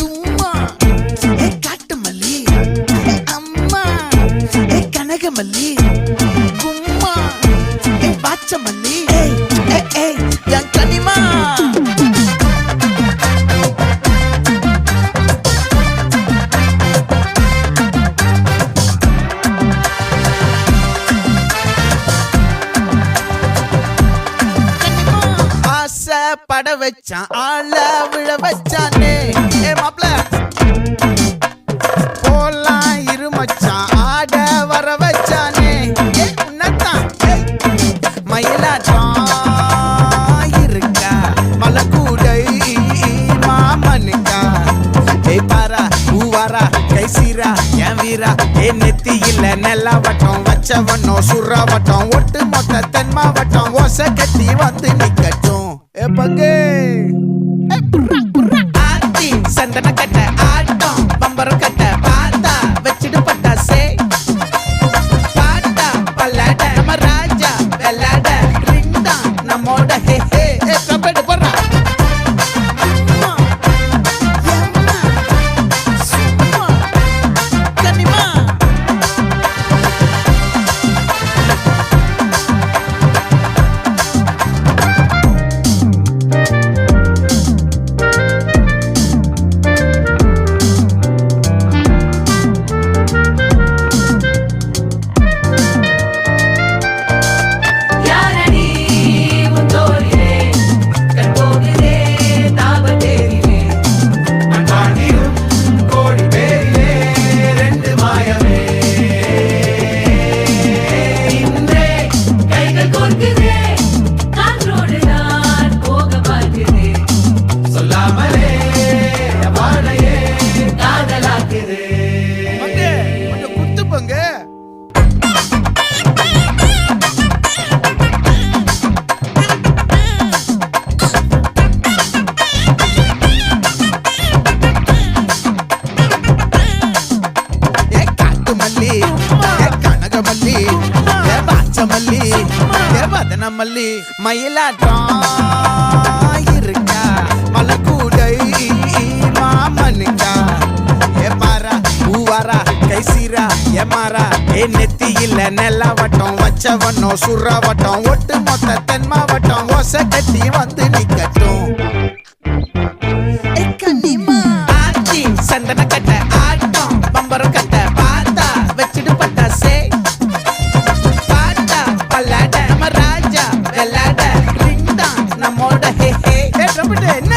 தும்மா. ஏ காட்டு மல்லி அம்மா. ஏ கனகமல்லி. கும்மா. ஏ பாச்ச மல்லி என் கனிமா. பட வச்சான் ஆள விழ வச்சான். பூவாரா கை சீரா என் வீரா? ஏ நெத்தி இல்ல நெல்லா வட்டம் வச்சவனோ சுறா வட்டம் ஒட்டு மொத்த தென் மாவட்டம் ஓசை கட்டி வந்து நிக்கட்டும். ஏ பங்கே சந்தன கட்ட ஆட்டம் பம்பரம் கட்ட பார்த்தா வச்சிடு பட்டாசே பாட்டா பல்லாட நம்ம ராஜா வெள்ளாட ரிங்டா நம்மோட ஹே ஹே ஏ சொல்லாமலே வாழையே காதலாக்குதே. பங்கு, கொஞ்சம் குத்து மல்லி வதன மல்லி மயிலாட்டம். எமாரா ஏ நெத்தியில நெல்லாவட்டம் வச்சவட்டம் சுறாவட்டம் ஒட்டு மொத்த தென் மாவட்டம் ஓசை கட்டி வந்து நிக்கட்டும். ஆச்சி சந்தன கட்ட ஆட்டம் பம்பரம் கட்ட பார்த்தா வச்சுட்டு பட்டா சே. பாட்டா பல்லாட நம்ம ராஜா விளாட ரிங்தான் நம்மோட ஹே ஹே. என்ன?